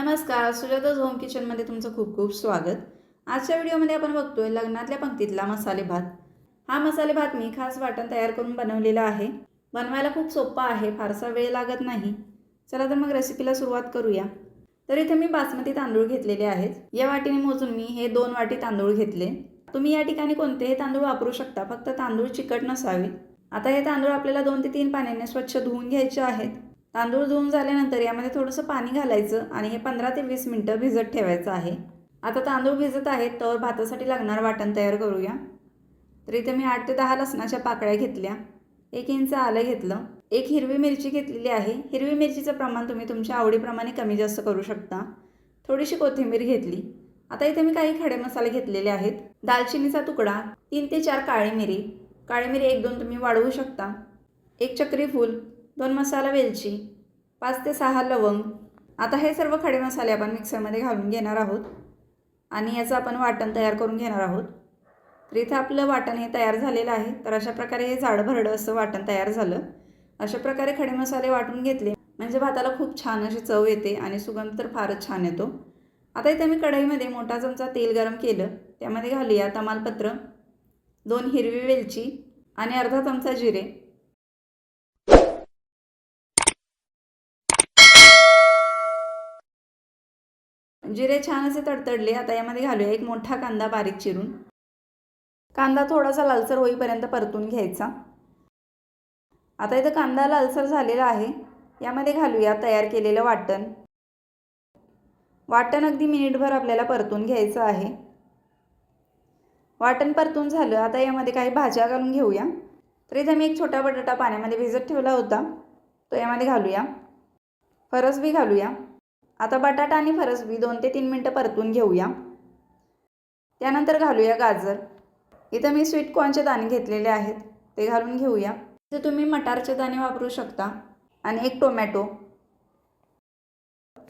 नमस्कार सुजाताज होम किचनमध्ये तुमचं खूप खूप स्वागत. आजच्या व्हिडिओमध्ये आपण बघतोय लग्नातल्या पंक्तीतला मसाले भात. हा मसाले भात मी खास वाटण तयार करून बनवलेला आहे. बनवायला खूप सोपा आहे फारसा वेळ लागत नाही. चला तर मग रेसिपीला सुरुवात करूया. तर इथे मी बासमती तांदूळ घेतलेले आहेत. या वाटीने मोजून मी हे दोन वाटी तांदूळ घेतले. तुम्ही या ठिकाणी कोणतेही तांदूळ वापरू शकता फक्त तांदूळ चिकट नसावे. आता हे तांदूळ आपल्याला दोन ते तीन पाण्याने स्वच्छ धुवून घ्यायचे आहेत. तांदूळ धुवून झाल्यानंतर यामध्ये थोडंसं पाणी घालायचं आणि हे पंधरा ते वीस मिनटं भिजत ठेवायचं आहे. आता तांदूळ भिजत आहेत तर भातासाठी लागणार वाटण तयार करूया. तर इथे मी आठ ते दहा लसणाच्या पाकळ्या घेतल्या. एक इंच आलं घेतलं. एक हिरवी मिरची घेतलेली आहे. हिरवी मिरचीचं प्रमाण तुम्ही तुमच्या आवडीप्रमाणे कमी जास्त करू शकता. थोडीशी कोथिंबीर घेतली. आता इथे मी काही खडे मसाले घेतलेले आहेत. दालचिनीचा तुकडा तीन ते चार काळी मिरी. काळी मिरी एक दोन तुम्ही वाढवू शकता. एक चक्री फूल दोन मसाला वेलची पाच ते सहा लवंग. आता हे सर्व खडे मसाले आपण मिक्सरमध्ये घालून घेणार आहोत. आणि याचं आपण वाटण तयार करून घेणार आहोत. तर इथं आपलं वाटण हे तयार झालेलं आहे. तर अशा प्रकारे हे जाड भरडं असं वाटण तयार झालं. अशा प्रकारे खडे मसाले वाटून घेतले. म्हणजे भाताला खूप छान अशी चव येते आणि सुगंध तर फारच छान येतो. आता इथे मी कढईमध्ये मोठा चमचा तेल गरम केलं. त्यामध्ये घालूया तमालपत्र दोन हिरवी वेलची आणि अर्धा चमचा जिरे. जिरे छान असे तडतडले आता यामध्ये घालूया एक मोठा कांदा बारीक चिरून. कांदा थोडासा लालसर होईपर्यंत परतून घ्यायचा. आता इथं कांदा लालसर झालेला आहे. यामध्ये घालूया तयार केलेलं वाटण. वाटण अगदी मिनिटभर आपल्याला परतून घ्यायचं आहे. वाटण परतून झालं आता यामध्ये काही भाज्या घालून घेऊया. तर इथे मी एक छोटा बटाटा पाण्यामध्ये भिजत ठेवला होता. तो यामध्ये घालूया. फरसबी घालूया. आता बटाटा आणि फरसबी दोन ते तीन मिनटं परतून घेऊया. त्यानंतर घालूया गाजर. इथं मी स्वीट कॉर्नचे दाणे घेतलेले आहेत ते घालून घेऊया. इथे तुम्ही मटारचे दाणे वापरू शकता आणि एक टोमॅटो.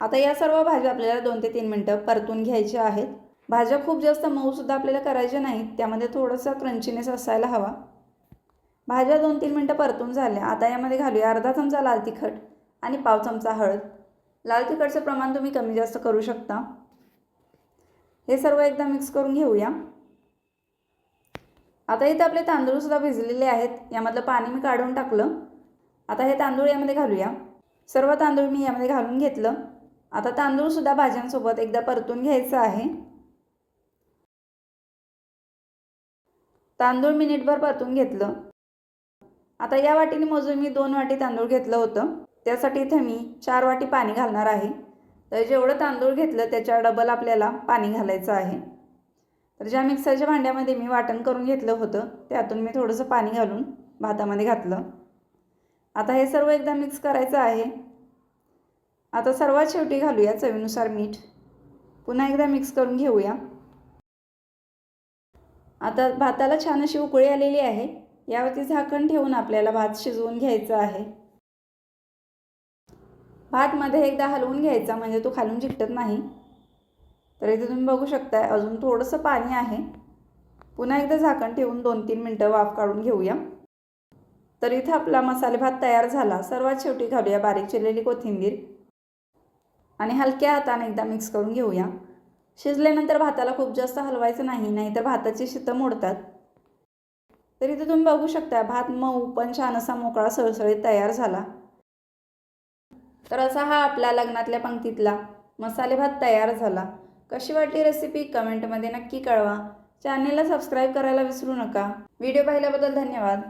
आता या सर्व भाज्या आपल्याला दोन ते तीन मिनटं परतून घ्यायच्या आहेत. भाज्या खूप जास्त मऊसुद्धा आपल्याला करायच्या नाहीत त्यामध्ये थोडंसं क्रंचीनेस असायला हवा. भाज्या दोन तीन मिनटं परतून झाल्या. आता यामध्ये घालूया अर्धा चमचा लाल तिखट आणि पाव चमचा हळद. लाल तिखटचं प्रमाण तुम्ही कमी जास्त करू शकता. हे सर्व एकदा मिक्स करून घेऊया. आता इथं आपले तांदूळसुद्धा भिजलेले आहेत. यामधलं पाणी मी काढून टाकलं. आता हे तांदूळ यामध्ये घालूया. सर्व तांदूळ मी यामध्ये घालून घेतलं. आता तांदूळसुद्धा भाज्यांसोबत एकदा परतून घ्यायचं आहे. तांदूळ मिनिटभर परतून घेतलं. आता या वाटीने मोजून मी दोन वाटी तांदूळ घेतलं होतं. त्यासाठी इथे मी चार वाटी पाणी घालणार आहे. तर जेवढं तांदूळ घेतलं त्याच्या डबल आपल्याला पाणी घालायचं आहे. तर ज्या मिक्सरच्या भांड्यामध्ये मी वाटण करून घेतलं होतं त्यातून मी थोडंसं पाणी घालून भातामध्ये घातलं. आता हे सर्व एकदा मिक्स करायचं आहे. आता सर्वात शेवटी घालूया चवीनुसार मीठ. पुन्हा एकदा मिक्स करून घेऊया. आता भाताला छान अशी उकळी आलेली आहे. यावरती झाकण ठेवून आपल्याला भात शिजवून घ्यायचा आहे. भात मध्ये एकदा हलवून घ्यायचा म्हणजे तो खालून चिकटत नाही. तर इथे तुम्ही बघू शकताय अजून थोडंसं पाणी आहे. पुन्हा एकदा झाकण ठेवून दोन तीन मिनटं वाफ काढून घेऊया. तर इथं आपला मसाले भात तयार झाला. सर्वात शेवटी घालूया बारीक चिरलेली कोथिंबीर. आणि हलक्या हाताने एकदा मिक्स करून घेऊया. शिजल्यानंतर भाताला खूप जास्त हलवायचं नाही नाहीतर भाताची शितं मोडतात. तर इथे तुम्ही बघू शकता भात मऊ पण छान असा मोकळा सळसळीत तयार झाला. तर असा हा आपला लग्नातल्या पंक्तीतला मसाले भात तयार झाला. कशी वाटली रेसिपी कमेंटमध्ये नक्की कळवा. चॅनेलला सबस्क्राईब करायला विसरू नका. व्हिडिओ पाहिल्याबद्दल धन्यवाद.